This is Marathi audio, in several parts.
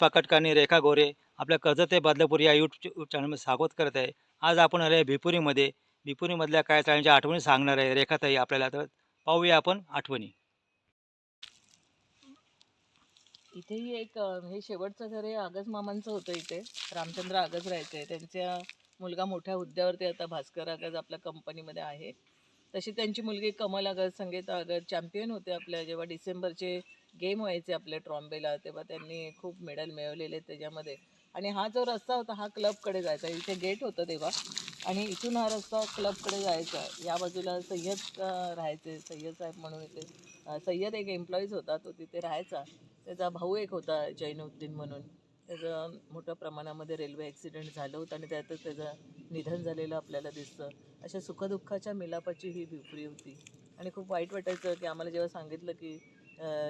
दीपा कटकानी रेखा गोरे आपल्या कर्जत ते बदलापूर या यूट्यूब चॅनलमध्ये स्वागत करत आहे. आज आपण आले भिपुरीमध्ये. भिपुरीमधल्या काय चाळींच्या आठवणी सांगणार आहे रेखाताई आपल्याला. तर पाहूया आपण आठवणी. इथेही एक हे शेवटचं घर हे आगज मामांचं होतं इथे. रामचंद्र आगज राहायचे. त्यांच्या मुलगा मोठ्या हुद्द्यावरती आता भास्कर आगज आपल्या कंपनीमध्ये आहे. तशी त्यांची मुलगी कमल आगज संगीता आगज चॅम्पियन होते आपल्या. जेव्हा डिसेंबरचे गेम व्हायचे आपल्या ट्रॉम्बेला तेव्हा त्यांनी खूप मेडल मिळवलेले त्याच्यामध्ये. आणि हा जो रस्ता होता हा क्लबकडे जायचा. इथे गेट होतं तेव्हा. आणि इथून हा रस्ता क्लबकडे जायचा. या बाजूला सय्यद राहायचे. सय्यद साहेब म्हणून इथे सय्यद एक एम्प्लॉईज होता. तो तिथे राहायचा. त्याचा भाऊ एक होता जैनुद्दीन म्हणून. त्याचं मोठ्या प्रमाणामध्ये रेल्वे ॲक्सिडेंट झालं होतं आणि त्यातच त्याचं निधन झालेलं आपल्याला दिसतं. अशा सुखदुःखाच्या मिलापाची ही भिपरी होती. आणि खूप वाईट वाटायचं की आम्हाला जेव्हा सांगितलं की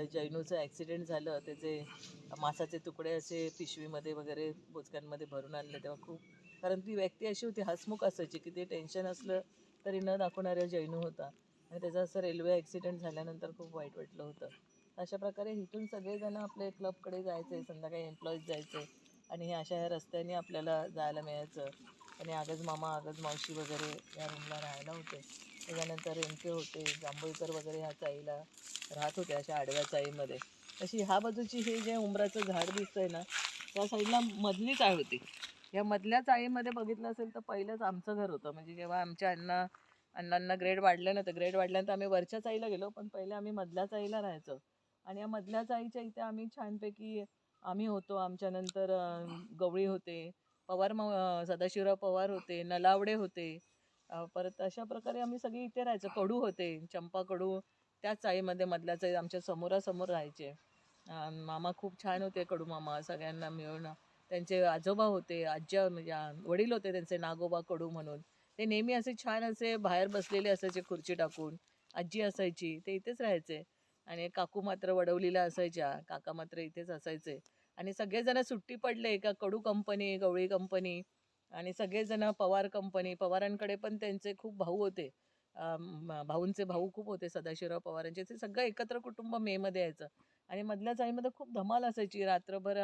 जैनूचं ॲक्सिडेंट झालं त्याचे मासाचे तुकडे असे पिशवीमध्ये वगैरे बोचक्यांमध्ये भरून आणले तेव्हा खूप कारण ती व्यक्ती अशी होती हसमुख असायची की ते टेन्शन असलं तरी न दाखवणाऱ्या जैनू होता. आणि त्याचा असं रेल्वे ॲक्सिडेंट झाल्यानंतर खूप वाईट वाटलं होतं. अशा प्रकारे इथून सगळेजण आपले क्लबकडे जायचे संध्याकाळी एम्प्लॉईज जायचे आणि हे अशा ह्या रस्त्याने आपल्याला जायला मिळायचं. आणि आगज मामा आगज मावशी वगैरे या रूमला राहायला होते. त्याच्यानंतर एमके होते जांभूळकर वगैरे ह्या चाईला राहत होते अशा आडव्या चाळीमध्ये तशी ह्या बाजूची हे जे उंबराचं झाड दिसतंय ना त्या साईडला मधली चाळ होती. या मधल्या चाळीमध्ये बघितलं असेल तर पहिलंच आमचं घर होतं. म्हणजे जेव्हा आमच्या अण्णा अण्णांना ग्रेड वाढलं ना तर ग्रेड वाढल्यानंतर आम्ही वरच्या चाळीला गेलो पण पहिले आम्ही मधल्या चाळीला राहायचो. आणि या मधल्या चाळीच्या इथे आम्ही छानपैकी आम्ही होतो. आमच्यानंतर गवळी होते. पवार म सदाशिवराव पवार होते नलावडे होते. परत अशा प्रकारे आम्ही सगळी इथे राहायचो. कडू होते चंपा कडू. त्याच चाळीमध्ये मधल्या चाळी आमच्या समोरासमोर राहायचे. मामा खूप छान होते कडू मामा सगळ्यांना मिळून. त्यांचे आजोबा होते आज्या म्हणजे वडील होते त्यांचे नागोबा कडू म्हणून. ते नेहमी असे छान असे बाहेर बसलेले असायचे खुर्ची टाकून. आजी असायची ते इथेच राहायचे. आणि काकू मात्र वडवलीला असायच्या. काका मात्र इथेच असायचे. आणि सगळेजण सुट्टी पडले का कडू कंपनी गवळी कंपनी आणि सगळेजण पवार कंपनी. पवारांकडे पण त्यांचे खूप भाऊ होते. भाऊंचे भाऊ खूप होते सदाशिवराव पवारांचे. ते सगळं एकत्र कुटुंब मेमध्ये यायचं. आणि मधल्या चाळीमध्ये खूप धमाल असायची. रात्रभर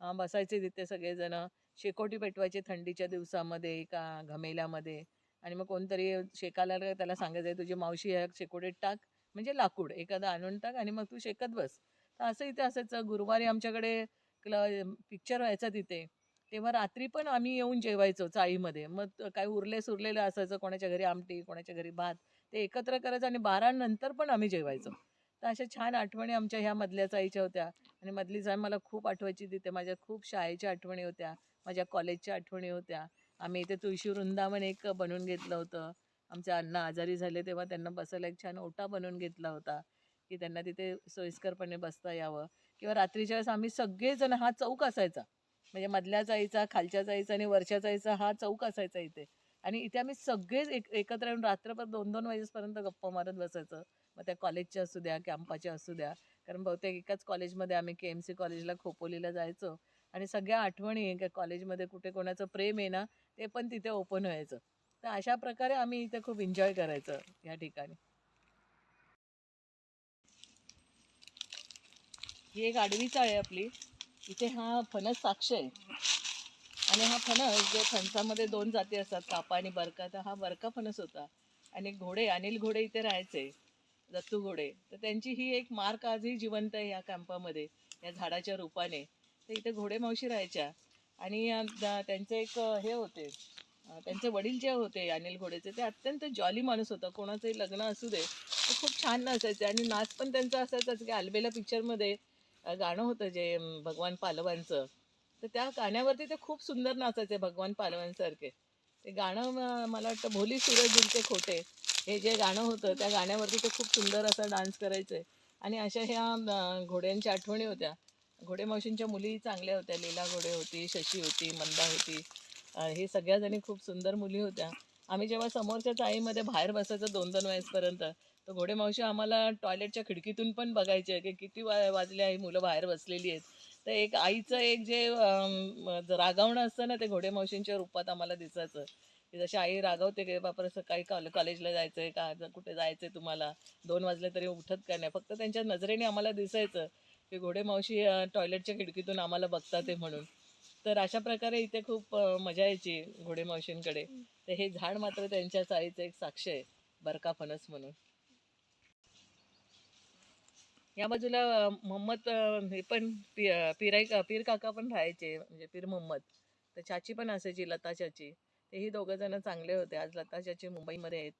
बसायचे तिथे सगळेजण. शेकोटी पेटवायचे थंडीच्या दिवसामध्ये का घमेल्यामध्ये. आणि मग कोणतरी शेकाला त्याला सांगायचं तुझी मावशी ह्या शेकोटीत टाक. म्हणजे लाकूड. एखादा आणून टाक आणि मग तू शेकत बस. तर असं इथे असायचं. गुरुवारी आमच्याकडे पिक्चर व्हायचा तिथे तेव्हा रात्री पण आम्ही येऊन जेवायचो चाळीमध्ये मग काही उरले सुरलेलं असायचं कोणाच्या घरी आमटी कोणाच्या घरी भात ते एकत्र करायचं आणि बारा नंतर पण आम्ही जेवायचो. तर अशा छान आठवणी आमच्या ह्या मधल्या चाळीच्या होत्या. आणि मधली चाळ मला खूप आठवायची तिथे. माझ्या खूप शाळेच्या आठवणी होत्या माझ्या कॉलेजच्या आठवणी होत्या. आम्ही इथे तुळशी वृंदावन एक बनवून घेतलं होतं. आमचे अण्णा आजारी झाले तेव्हा त्यांना बसायला एक छान ओटा बनवून घेतला होता की त्यांना तिथे सोयीस्करपणे बसता यावं. किंवा रात्रीच्या वेळेस आम्ही सगळेजण हा चौक असायचा. म्हणजे मधल्या जायचा खालच्या जायचा आणि वरच्या जायचा हा चौक असायचा इथे. आणि इथे आम्ही सगळेच एक एकत्र येऊन रात्रभर दोन दोन वाजेपर्यंत गप्पा मारत बसायचं. मग त्या कॉलेजच्या असू द्या कॅम्पाच्या असू द्या. कारण बहुतेक एकाच कॉलेजमध्ये आम्ही के एम सी कॉलेजला खोपोलीला जायचो. आणि सगळ्या आठवणी त्या कॉलेजमध्ये कुठे कोणाचं प्रेम आहे ना ते पण तिथे ओपन व्हायचं. तर अशा प्रकारे आम्ही इथे खूप एन्जॉय करायचं या ठिकाणी. ही एक आडवी चाळ आहे आपली. इथे हा फणस साक्ष आहे. आणि हा फणस जे फणसामध्ये दोन जाती असतात कापा आणि बरका तर हा बरका फणस होता. आणि घोडे अनिल घोडे इथे राहायचे दत्तू घोडे. तर त्यांची ही एक मार्क आजही जिवंत आहे या कॅम्पामध्ये या झाडाच्या रूपाने. तर इथे घोडे मावशी राहायच्या. आणि त्यांचे एक हे होते. त्यांचे वडील जे होते अनिल घोडेचे ते अत्यंत जॉली माणूस होता. कोणाचंही लग्न असू दे ते खूप छान नाचायचे आणि नाच पण त्यांचा असायचाच की आलबेला पिक्चरमध्ये गाणं होतं जे भगवान पालवांचं. तर त्या गाण्यावरती ते खूप सुंदर नाचायचे भगवान पालवांसारखे. ते गाणं मला वाटतं भोली सूरज दिलते खोटे हे जे गाणं होतं त्या गाण्यावरती ते खूप सुंदर असा डान्स करायचे. आणि अशा ह्या घोड्यांच्या आठवणी होत्या. घोडे मावशींच्या मुली चांगल्या होत्या. लीला घोडे होती शशी होती मंदा होती. हे सगळ्या जणी खूप सुंदर मुली होत्या. आम्ही जेव्हा समोरच्या चाळीमध्ये बाहेर बसायचो दोन दोन वयसपर्यंत तर घोडे मावशी आम्हाला टॉयलेटच्या खिडकीतून पण बघायचे की किती वा वाजले आहे मुलं बाहेर बसलेली आहेत. तर एक आईचं एक जे रागावणं असतं ना ते घोडे मावशींच्या रूपात आम्हाला दिसायचं. की जशी आई रागवते की बापर सकाळी कॉल कॉलेजला जायचं आहे का कुठे जायचं आहे तुम्हाला? दोन वाजले तरी उठत का नाही? फक्त त्यांच्या नजरेने आम्हाला दिसायचं की घोडे मावशी टॉयलेटच्या खिडकीतून आम्हाला बघतात आहे म्हणून. तर अशा प्रकारे इथे खूप मजा यायची घोडे मावशींकडे. तर हे झाड मात्र त्यांच्या चाळीचं एक साक्ष आहे बरका फणस म्हणून. या बाजूला मोहम्मद हे पण पि पिराई पीर काका पण राहायचे म्हणजे पीर मोहम्मद. तर चाची पण असायची लता चाची. तेही दोघं जण चांगले होते. आज लता चाची मुंबईमध्ये आहेत.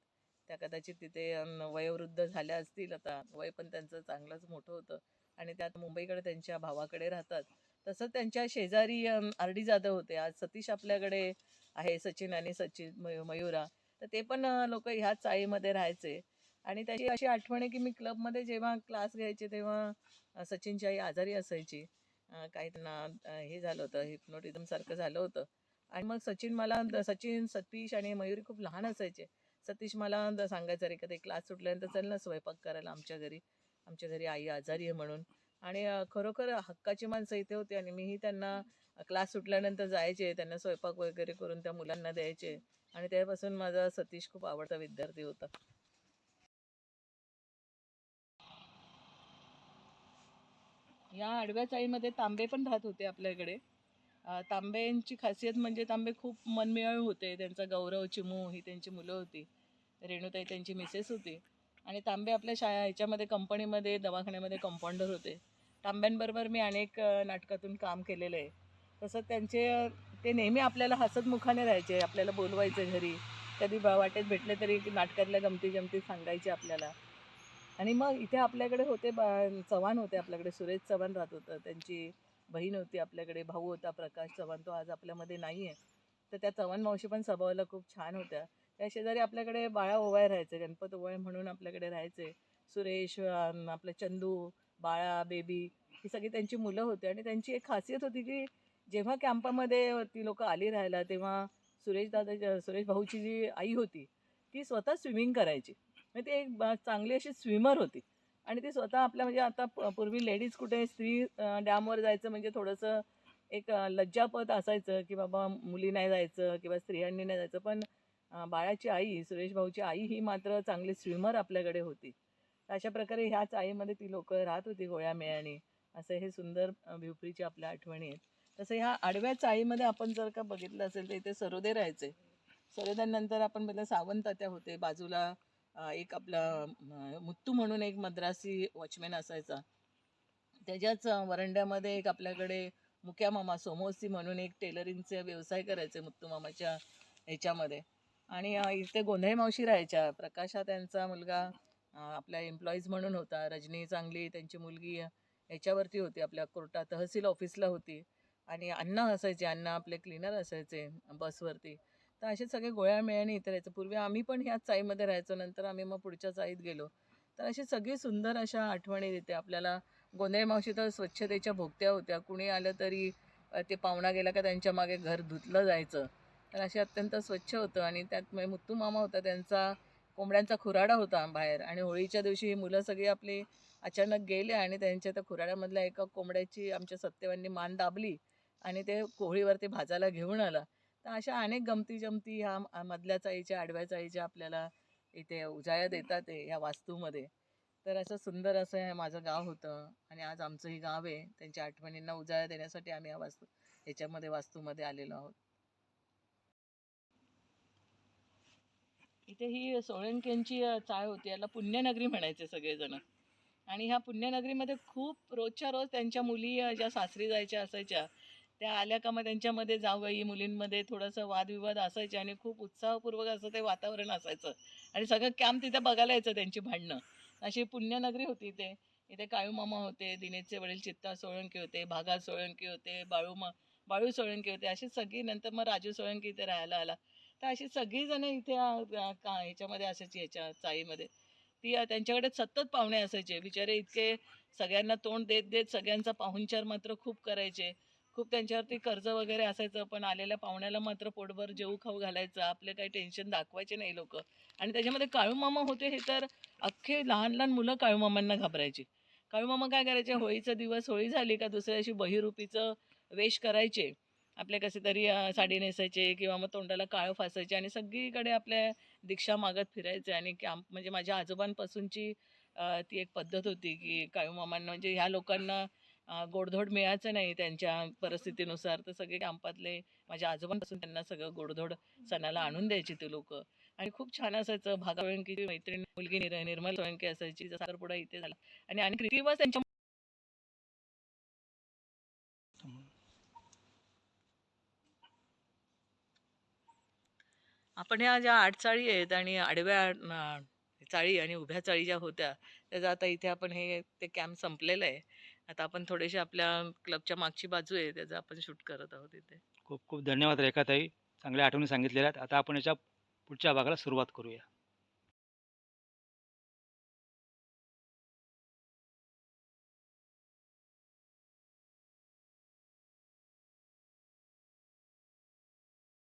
त्या कदाचित तिथे वयोवृद्ध झाल्या असतील आता. वय पण त्यांचं चांगलंच मोठं होतं. आणि त्यात मुंबईकडे त्यांच्या भावाकडे राहतात. तसंच त्यांच्या शेजारी आर डी जाधव होते. आज सतीश आपल्याकडे आहे सचिन आणि सचिन मय- मयुरा. तर ते पण लोक ह्याच चाळीमध्ये राहायचे. आणि त्याची अशी आठवण आहे की मी क्लबमध्ये जेव्हा क्लास घ्यायचे तेव्हा सचिनची आई आजारी असायची. काही त्यांना हे झालं होतं हिप्नोटिझम सारखं झालं होतं. आणि मग सचिन मला सचिन सतीश आणि मयुरी खूप लहान असायचे. सतीश मला सांगायचं रे कधी क्लास सुटल्यानंतर चल ना स्वयंपाक करायला आमच्या घरी. आमच्या घरी आई आजारी आहे म्हणून. आणि खरोखर हक्काची माणसं इथे होती आणि मीही त्यांना क्लास सुटल्यानंतर जायचे त्यांना स्वयंपाक वगैरे करून त्या मुलांना द्यायचे. आणि त्यापासून माझा सतीश खूप आवडता विद्यार्थी होता. या आडव्या चाळीमध्ये तांबे पण राहत होते आपल्याकडे. तांब्यांची खासियत म्हणजे तांबे खूप मनमिळाऊ होते. त्यांचा गौरव चिमू ही त्यांची मुलं होती. रेणुताई त्यांची मिसेस होती. आणि तांबे आपल्या शाळा ह्याच्यामध्ये कंपनीमध्ये दवाखान्यामध्ये कंपाऊंडर होते. तांब्यांबरोबर मी अनेक नाटकातून काम केलेलं आहे. तसंच त्यांचे ते नेहमी आपल्याला हसतमुखाने राहायचे आपल्याला बोलवायचे घरी. कधी वाटेत भेटले तरी नाटकातल्या गमती जमती सांगायचे आपल्याला. आणि मग इथे आपल्याकडे होते चव्हाण होते आपल्याकडे सुरेश चव्हाण राहत होतं त्यांची बहीण होती आपल्याकडे भाऊ होता प्रकाश चव्हाण तो आज आपल्यामध्ये नाही आहे तर त्या चव्हाण मावशी पण स्वभावाला खूप छान होत्या. त्या शेजारी आपल्याकडे बाळा ओवाय राहायचे गणपत ओवाय म्हणून आपल्याकडे राहायचे. सुरेश आपलं चंदू बाळा बेबी ही सगळी त्यांची मुलं होती. आणि त्यांची एक खासियत होती की जेव्हा कॅम्पामध्ये ती लोक आली राहायला तेव्हा सुरेश दादा सुरेश भाऊची जी आई होती ती स्वतः स्विमिंग करायची. म्हणजे ती एक चांगली अशी स्विमर होती. आणि ती स्वतः आपल्या म्हणजे आता प- पूर्वी लेडीज कुठे स्त्री डॅमवर जायचं म्हणजे थोडंसं एक लज्जापत लज्जापद असायचं की बाबा मुली नाही जायचं किंवा स्त्रियांनी नाही जायचं. पण बाळाची आई सुरेश भाऊची आई ही मात्र चांगली स्विमर आपल्याकडे होती. तर अशा प्रकारे ह्याच आईमध्ये ती लोक राहत होती गोळ्या मेळाने असं हे सुंदर भिवपरीची आपल्या आठवणी आहेत. तसं ह्या आडव्या चाळीमध्ये आपण जर का बघितलं असेल तर इथे सरोदे राहायचे. सरोद्यानंतर आपण बघितलं सावंत त्या होते बाजूला एक आपला मुत्तू म्हणून एक मद्रासी वॉचमॅन असायचा. त्याच्याच वरंड्यामध्ये एक आपल्याकडे मुक्या मामा सोमोसी म्हणून एक टेलरिंगचे व्यवसाय करायचे मुत्तू मामाच्या ह्याच्यामध्ये. आणि इथे गोंधळे मावशी राहायच्या. प्रकाश हा त्यांचा मुलगा आपल्या एम्प्लॉईज म्हणून होता. रजनी चांगली त्यांची मुलगी याच्यावरती ह्याच्यावरती होती. आपल्या कोर्टात तहसील ऑफिसला होती. आणि अण्णा असायचे. अण्णा आपले क्लिनर असायचे बसवरती. तर असे सगळे गोळ्या मिळाने इथे राहायचं पूर्वी आम्ही पण ह्याच चाईमध्ये राहायचो नंतर आम्ही मग पुढच्या चाईत गेलो. तर अशी सगळी सुंदर अशा आठवणी देते आपल्याला. गोंधळे मावशी तर स्वच्छतेच्या भोगत्या होत्या. कुणी आलं तरी ते पाहुणा गेला का त्यांच्या मागे घर धुतलं जायचं. तर असे अत्यंत स्वच्छ होतं आणि त्यात म्हणजे मुत्तू मामा होता त्यांचा कोंबड्यांचा खुराडा होता बाहेर. आणि होळीच्या दिवशी ही मुलं सगळी आपली अचानक गेले आणि त्यांच्या त्या खुराड्यामधल्या एका कोंबड्याची आमच्या सत्यवांनी मान दाबली आणि ते कोहळीवरती भाजायला घेऊन आला. तर अशा अनेक गमती जमती ह्या मधल्या चाळीच्या आडव्या चाळीच्या आपल्याला इथे उजाळ्या देतात आहे ह्या वास्तूमध्ये. तर असं सुंदर असं हे माझं गाव होतं आणि आज आमचं हे गाव आहे. त्यांच्या आठवणींना उजाळ्या देण्यासाठी आम्ही या वास्तू ह्याच्यामध्ये वास्तूमध्ये आलेलो आहोत. इथे ही सोळंकेंची चाळ होती. याला पुण्यनगरी म्हणायचे सगळेजण. आणि ह्या पुण्यनगरीमध्ये खूप रोजच्या रोज त्यांच्या मुली ज्या सासरी जायच्या असायच्या त्या आल्या का मग त्यांच्यामध्ये जावई मुलींमध्ये थोडंसं वादविवाद असायचे आणि खूप उत्साहपूर्वक असं ते वातावरण असायचं. आणि सगळं कॅम्प तिथे बघायला यायचं त्यांची भांडणं. अशी पुण्यनगरी होती ते इथे काळूमामा होते दिनेशचे वडील चित्ता सोळंकी होते भागा सोळंकी होते बाळू मा बाळू सोळंकी होते. अशी सगळी नंतर मग राजू सोळंकी इथे राहायला आला. तर अशी सगळीजणं इथे का ह्याच्यामध्ये असायची ह्याच्या चाळीमध्ये. ती त्यांच्याकडे सतत पाहुणे असायचे. बिचारे इतके सगळ्यांना तोंड देत देत सगळ्यांचा पाहुणचार मात्र खूप करायचे. खूप त्यांच्यावरती कर्ज वगैरे असायचं पण आलेल्या पाहुण्याला मात्र पोटभर जेऊ खाऊ घालायचं. आपले काही टेन्शन दाखवायचे नाही लोक. आणि त्याच्यामध्ये काळूमामा होते हे तर अख्खे लहान लहान मुलं काळूमामांना घाबरायची. काळूमामा काय करायचे? होळीचा दिवस होळी झाली का दुसऱ्या दिवशी बहिरूपीचं वेश करायचे. आपले कसे तरी साडी नेसायचे किंवा मग तोंडाला काळं फासायचे आणि सगळीकडे आपल्या दीक्षा मागत फिरायचे. आणि कॅम्प म्हणजे माझ्या आजोबांपासूनची ती एक पद्धत होती की काळूमामांना म्हणजे ह्या लोकांना गोडधोड मिळायचं नाही त्यांच्या परिस्थितीनुसार. तर सगळे कॅम्पातले माझ्या आजोबांपासून त्यांना सगळं गोडधोड सणाला आणून द्यायची ते लोक. आणि खूप छान असायचं भागा सोळंकीची मैत्रीण मुलगी निर निर्मल सोळंकी असायची साखरपुडा इथे झाला. आणि आणि क्रिकेटवर त्यांच्या आपण ह्या ज्या आठ चाळी आहेत आणि आडव्या चाळी आणि उभ्या चाळी ज्या होत्या त्याचं आता इथे आपण हे ते कॅम्प संपलेलं आहे. आता आपण थोडेसे आपल्या क्लबच्या मागची बाजू आहे त्याचं आपण शूट करत आहोत इथे. खूप खूप धन्यवाद रेखाताई चांगल्या आठवणी सांगितलेल्या आहेत. आता आपण याच्या पुढच्या भागाला सुरुवात करूया.